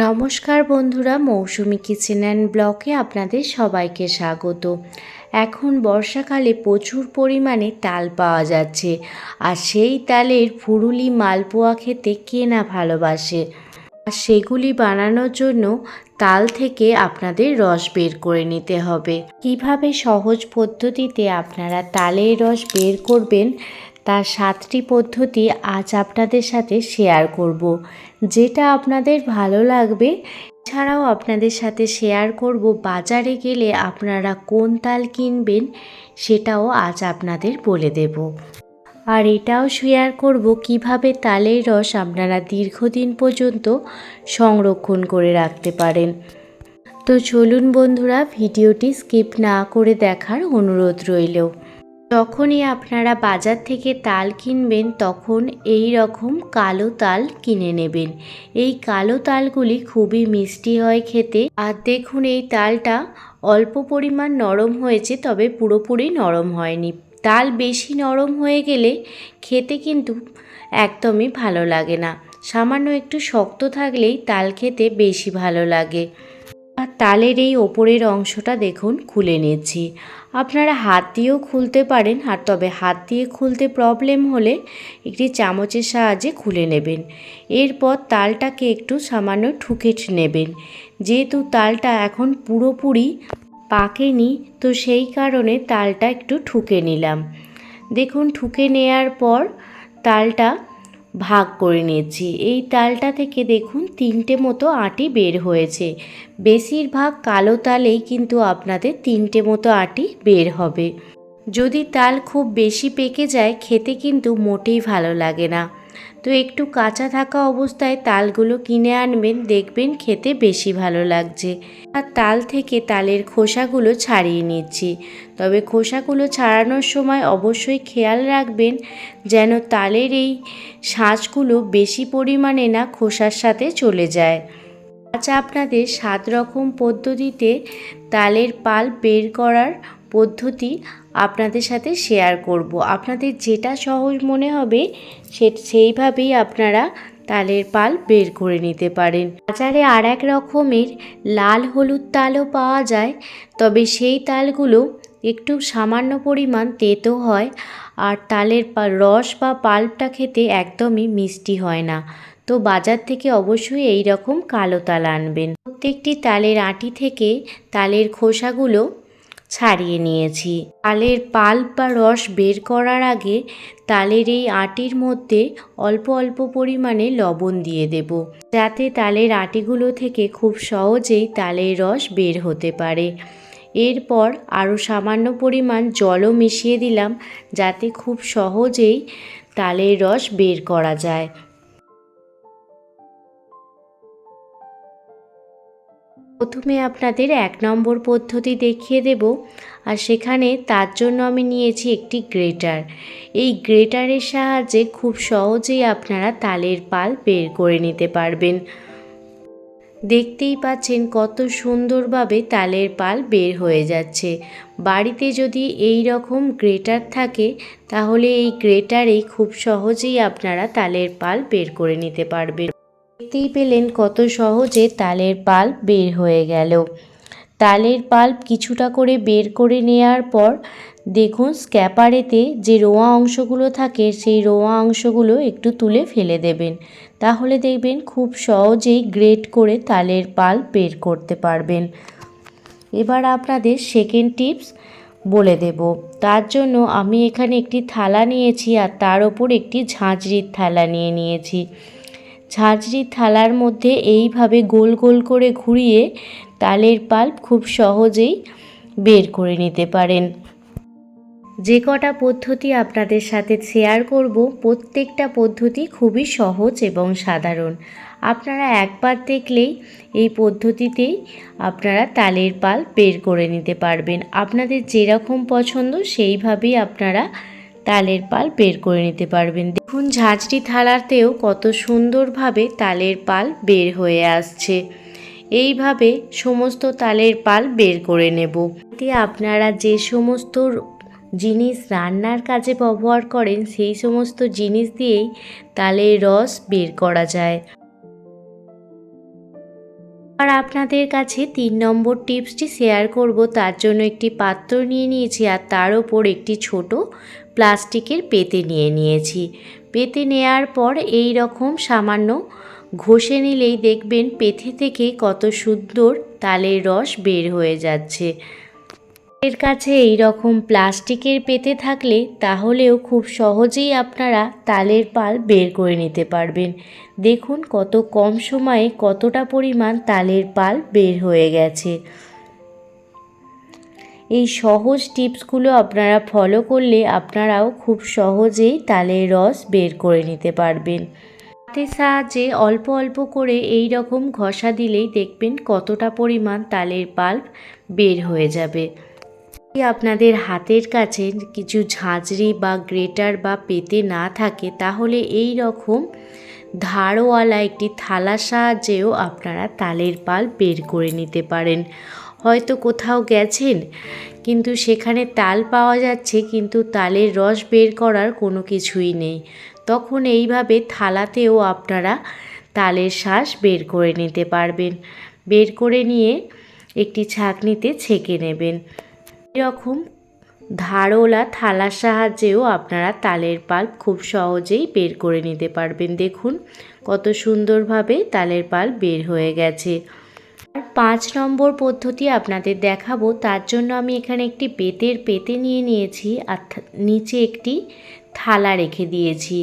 নমস্কার বন্ধুরা, মৌসুমি kitchen and ব্লকে আপনাদের সবাইকে স্বাগত। এখন বর্ষাকালে প্রচুর পরিমাণে তাল পাওয়া যাচ্ছে আর সেই তালের ফুরুলি মালপোয়া খেতে কে না ভালোবাসে? আর সেগুলি বানানোর জন্য তাল থেকে আপনাদের রস বের করে নিতে হবে। কীভাবে সহজ পদ্ধতিতে আপনারা তালের রস বের করবেন তার সাতটি পদ্ধতি আজ আপনাদের সাথে শেয়ার করব। যেটা আপনাদের ভালো লাগবে, এছাড়াও আপনাদের সাথে শেয়ার করব বাজারে গেলে আপনারা কোন তাল কিনবেন, সেটাও আজ আপনাদের বলে দেব। আর এটাও শেয়ার করব কীভাবে তালের রস আপনারা দীর্ঘদিন পর্যন্ত সংরক্ষণ করে রাখতে পারেন। তো চলুন বন্ধুরা, ভিডিওটি স্কিপ না করে দেখার অনুরোধ রইল। যখনই আপনারা বাজার থেকে তাল কিনবেন, তখন এই রকম কালো তাল কিনে নেবেন। এই কালো তালগুলি খুবই মিষ্টি হয় খেতে। আর দেখুন, এই তালটা অল্প পরিমাণ নরম হয়েছে, তবে পুরোপুরি নরম হয়নি। তাল বেশি নরম হয়ে গেলে খেতে কিন্তু একদমই ভালো লাগে না। সামান্য একটু শক্ত থাকলেই তাল খেতে বেশি ভালো লাগে। তালের এই ওপরের অংশটা দেখুন, খুলে নিচ্ছি আপনারা হাত দিয়েও খুলতে পারেন, আর তবে হাত দিয়ে খুলতে প্রবলেম হলে একটি চামচের সাহায্যে খুলে নেবেন। এরপর তালটাকে একটু সামান্য ঠুকে নেবেন। যেহেতু তালটা এখন পুরোপুরি পাকেনি, তো সেই কারণে তালটা একটু ঠুকে নিলাম। দেখুন, ঠুকে নেয়ার পর তালটা ভাগ করে নিয়েছি। এই তালটা থেকে দেখুন তিনটে মতো আটি বের হয়েছে। বেশিরভাগ কালো তালেই কিন্তু আপনাদের তিনটে মতো আটি বের হবে। যদি তাল খুব বেশি পেকে যায়, খেতে কিন্তু মোটেই ভালো লাগে না। তো একটু কাঁচা থাকা অবস্থায় তালগুলো কিনে আনবেন, দেখবেন খেতে বেশি ভালো লাগছে। আর তাল থেকে তালের খোসাগুলো ছাড়িয়ে নিচ্ছি। তবে খোসাগুলো ছাড়ানোর সময় অবশ্যই খেয়াল রাখবেন যেন তালের এই শাঁসগুলো বেশি পরিমাণে না খোসার সাথে চলে যায়। আজ আপনাদের সাত রকম পদ্ধতিতে তালের পাল বের করার পদ্ধতি আপনাদের সাথে শেয়ার করব। আপনাদের যেটা সহজ মনে হবে, সে, সেইভাবেই আপনারা তালের পাল বের করে নিতে পারেন। বাজারে আর এক রকমের লাল হলুদ তালও পাওয়া যায়, তবে সেই তালগুলো একটু সামান্য পরিমাণ তেতো হয় আর তালের রস বা পাল্পটা খেতে একদমই মিষ্টি হয় না। তো বাজার থেকে অবশ্যই এই রকম কালো তাল আনবেন। প্রত্যেকটি তালের আটি থেকে তালের খোসাগুলো ছাড়িয়ে নিয়েছি। তালের পাল্প বা রস বের করার আগে তালের এই আটির মধ্যে অল্প অল্প পরিমাণে লবণ দিয়ে দেব, যাতে তালের আটিগুলো থেকে খুব সহজেই তালের রস বের হতে পারে। এরপর আরও সামান্য পরিমাণ জলও মিশিয়ে দিলাম, যাতে খুব সহজেই তালের রস বের করা যায়। প্রথমে আপনাদের এক নম্বর পদ্ধতি দেখিয়ে দেব, আর সেখানে তার জন্য আমি নিয়েছি একটি গ্রেটার। এই গ্রেটারের সাহায্যে খুব সহজেই আপনারা তালের পাল বের করে নিতে পারবেন। দেখতেই পাচ্ছেন কত সুন্দরভাবে তালের পাল বের হয়ে যাচ্ছে। বাড়িতে যদি এই রকম গ্রেটার থাকে, তাহলে এই গ্রেটারেই খুব সহজেই আপনারা তালের পাল বের করে নিতে পারবেন। দেখতেই পেলেন কত সহজে তালের পাল্প বের হয়ে গেল। তালের পাল্প কিছুটা করে বের করে নেওয়ার পর দেখুন স্ক্যাপারেতে যে রোয়া অংশগুলো থাকে, সেই রোয়া অংশগুলো একটু তুলে ফেলে দেবেন। তাহলে দেখবেন খুব সহজেই গ্রেট করে তালের পাল্প বের করতে পারবেন। এবার আপনাদের সেকেন্ড টিপস বলে দেব। তার জন্য আমি এখানে একটি থালা নিয়েছি আর তার ওপর একটি ঝাঁঝরির থালা নিয়ে নিয়েছি। ঝাঁঝরি থালার মধ্যে এইভাবে গোল গোল করে ঘুরিয়ে তালের পাল্প খুব সহজেই বের করে নিতে পারেন। যে কটা পদ্ধতি আপনাদের সাথে শেয়ার করব, প্রত্যেকটা পদ্ধতি খুবই সহজ এবং সাধারণ। আপনারা একবার দেখলেই এই পদ্ধতিতেই আপনারা তালের পাল বের করে নিতে পারবেন। আপনাদের যেরকম পছন্দ সেইভাবেই আপনারা তালের পাল বের করে নিতে পারবেন। দেখুন, ঝাঁঝরি থালাতেও কত সুন্দরভাবে তালের পাল বের হয়ে আসছে। এইভাবে সমস্ত তালের পাল বের করে নেব। এতে আপনারা যে সমস্ত জিনিস রান্নার কাজে ব্যবহার করেন, সেই সমস্ত জিনিস দিয়েই তালের রস বের করা যায়। আর আপনাদের কাছে তিন নম্বর টিপসটি শেয়ার করব। তার জন্য একটি পাত্র নিয়ে নিয়েছি আর তার ওপর একটি ছোট প্লাস্টিকের পেতে নিয়ে নিয়েছি। পেতে নেয়ার পর এই রকম সামান্য ঘষে নিলেই দেখবেন পেথে থেকে কত সুন্দর তালের রস বের হয়ে যাচ্ছে। এর কাছে এই রকম প্লাস্টিকের পেতে থাকলে তাহলেও খুব সহজেই আপনারা তালের পাল বের করে নিতে পারবেন। দেখুন কত কম সময়ে কতটা পরিমাণ তালের পাল বের হয়ে গেছে। এই সহজ টিপসগুলো আপনারা ফলো করলে আপনারাও খুব সহজেই তালের রস বের করে নিতে পারবেন। হাতের সাহায্যে অল্প অল্প করে এই রকম ঘষা দিলেই দেখবেন কতটা পরিমাণ তালের পাল্প বের হয়ে যাবে। আপনাদের হাতের কাছে কিছু ঝাঁঝরি বা গ্রেটার বা পেতে না থাকে, তাহলে এই রকম ধারওয়ালা একটি থালার সাহায্যেও আপনারা তালের পাল বের করে নিতে পারেন। হয়তো কোথাও গেছেন, কিন্তু সেখানে তাল পাওয়া যাচ্ছে, কিন্তু তালের রস বের করার কোনো কিছুই নেই। তখন এইভাবে থালাতেও আপনারা তালের শ্বাস বের করে নিতে পারবেন। বের করে নিয়ে একটি ছাঁকনিতে ছেঁকে নেবেন। এরকম ধারওলা থালার সাহায্যেও আপনারা তালের পাল্প খুব সহজেই বের করে নিতে পারবেন। দেখুন কত সুন্দরভাবে তালের পাল্প বের হয়ে গেছে। পাঁচ নম্বর পদ্ধতি আপনাদের দেখাবো, তার জন্য আমি এখানে একটি বেতের পেতে নিয়ে নিয়েছি, আর নিচে একটি থালা রেখে দিয়েছি।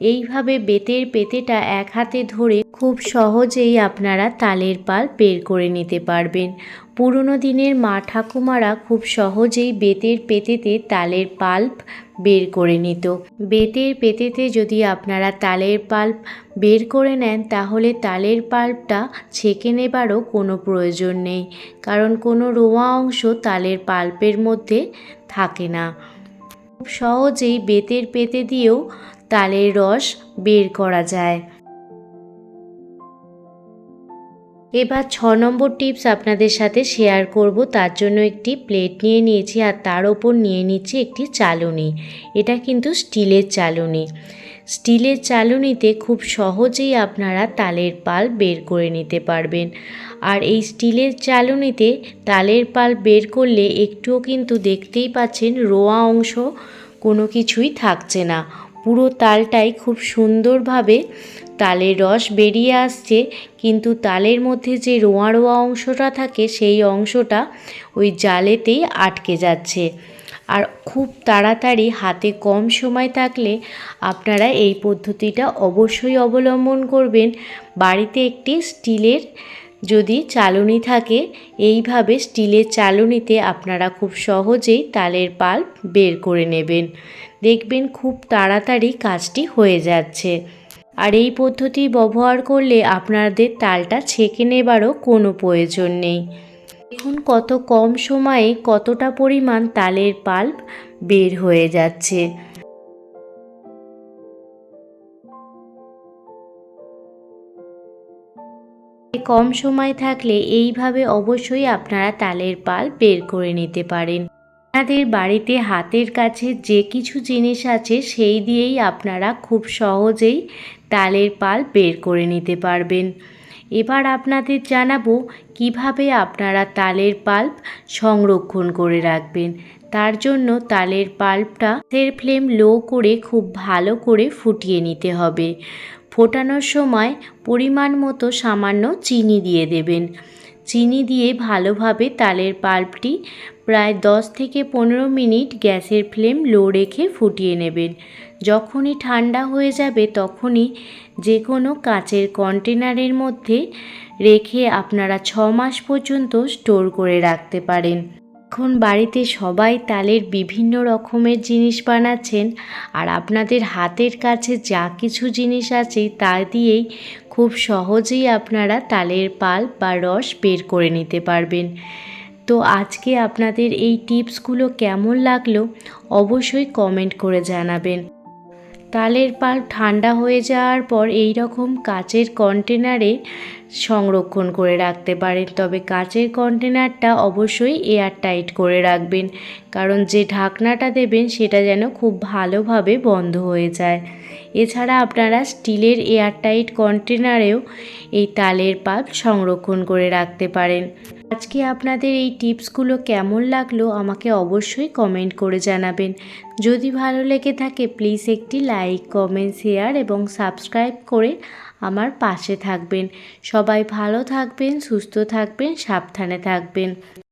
এইভাবে বেতের পেতেটা এক হাতে ধরে খুব সহজেই আপনারা তালের পাল বের করে নিতে পারবেন। পুরনো দিনের মা ঠাকুমারা খুব সহজেই বেতের পেতেতে তালের পাল্প বের করে নিত। বেতের পেতেতে যদি আপনারা তালের পাল্প বের করে নেন, তাহলে তালের পাল্পটা ছেঁকে নেবারও কোনো প্রয়োজন নেই, কারণ কোনো রোয়া অংশ তালের পাল্পের মধ্যে থাকে না। খুব সহজেই বেতের পেতে দিয়েও তালের রস বের করা যায়। এবার ছ নম্বর টিপস আপনাদের সাথে শেয়ার করব। তার জন্য একটি প্লেট নিয়ে নিয়েছি আর তার ওপর নিয়ে নিচ্ছি একটি চালুনি। এটা কিন্তু স্টিলের চালুনি। স্টিলের চালুনিতে খুব সহজেই আপনারা তালের পাল বের করে নিতে পারবেন। আর এই স্টিলের চালুনিতে তালের পাল বের করলে একটুও কিন্তু দেখতেই পাচ্ছেন রোয়া অংশ কোনো কিছুই থাকছে না। পুরো তালটাই খুব সুন্দরভাবে তালের রস বেরিয়ে আসছে, কিন্তু তালের মধ্যে যে রোয়া রোয়া অংশটা থাকে, সেই অংশটা ওই জালেতেই আটকে যাচ্ছে। আর খুব তাড়াতাড়ি, হাতে কম সময় থাকলে আপনারা এই পদ্ধতিটা অবশ্যই অবলম্বন করবেন। বাড়িতে একটি স্টিলের যদি চালুনি থাকে, এইভাবে স্টিলের চালুনিতে আপনারা খুব সহজেই তালের পাল্প বের করে নেবেন। দেখবেন খুব তাড়াতাড়ি কাজটি হয়ে যাচ্ছে। আর এই পদ্ধতি ব্যবহার করলে আপনাদের তালটা ছেঁকে নেবারও কোনো প্রয়োজন নেই। দেখুন কত কম সময়ে কতটা পরিমাণ তালের পাল্প বের হয়ে যাচ্ছে। কম সময় থাকলে এইভাবে অবশ্যই আপনারা তালের পাল বের করে নিতে পারেন। আপনাদের বাড়িতে হাতের কাছে যে কিছু জিনিস আছে সেই দিয়েই আপনারা খুব সহজেই তালের পাল বের করে নিতে পারবেন। এবার আপনাদের জানাব কীভাবে আপনারা তালের পাল্প সংরক্ষণ করে রাখবেন। তার জন্য তালের পাল্পটা এর ফ্লেম লো করে খুব ভালো করে ফুটিয়ে নিতে হবে। ফোটানোর সময় পরিমাণ মতো সামান্য চিনি দিয়ে দেবেন। চিনি দিয়ে ভালোভাবে তালের পাল্পটি প্রায় দশ থেকে পনেরো মিনিট গ্যাসের ফ্লেম লো রেখে ফুটিয়ে নেবেন। যখনই ঠান্ডা হয়ে যাবে তখনই যে কোনো কাচের কন্টেনারের মধ্যে রেখে আপনারা ছ মাস পর্যন্ত স্টোর করে রাখতে পারেন। এখন বাড়িতে সবাই তালের বিভিন্ন রকমের জিনিস বানাচ্ছেন আর আপনাদের হাতের কাছে যা কিছু জিনিস আছে তা দিয়েই খুব সহজেই আপনারা তালের পাল বা রস বের করে নিতে পারবেন। তো আজকে আপনাদের এই টিপসগুলো কেমন লাগল অবশ্যই কমেন্ট করে জানাবেন। তালের পাল ঠান্ডা হয়ে যাওয়ার পর এই রকম কাচের কন্টেনারে সংরক্ষণ করে রাখতে পারেন। তবে কাচের কন্টেনারটা অবশ্যই এয়ার টাইট করে রাখবেন, কারণ যে ঢাকনাটা দেবেন সেটা যেন খুব ভালোভাবে বন্ধ হয়ে যায়। এছাড়া আপনারা স্টিলের এয়ারটাইট কন্টেনারেও এই তালের পাল্প সংরক্ষণ করে রাখতে পারেন। আজকে আপনাদের এই টিপসগুলো কেমন লাগল আমাকে অবশ্যই কমেন্ট করে জানাবেন। যদি ভালো লেগে থাকে, প্লিজ একটি লাইক, কমেন্ট, শেয়ার এবং সাবস্ক্রাইব করে আমার পাশে থাকবেন। সবাই ভালো থাকবেন, সুস্থ থাকবেন, সাবধানে থাকবেন।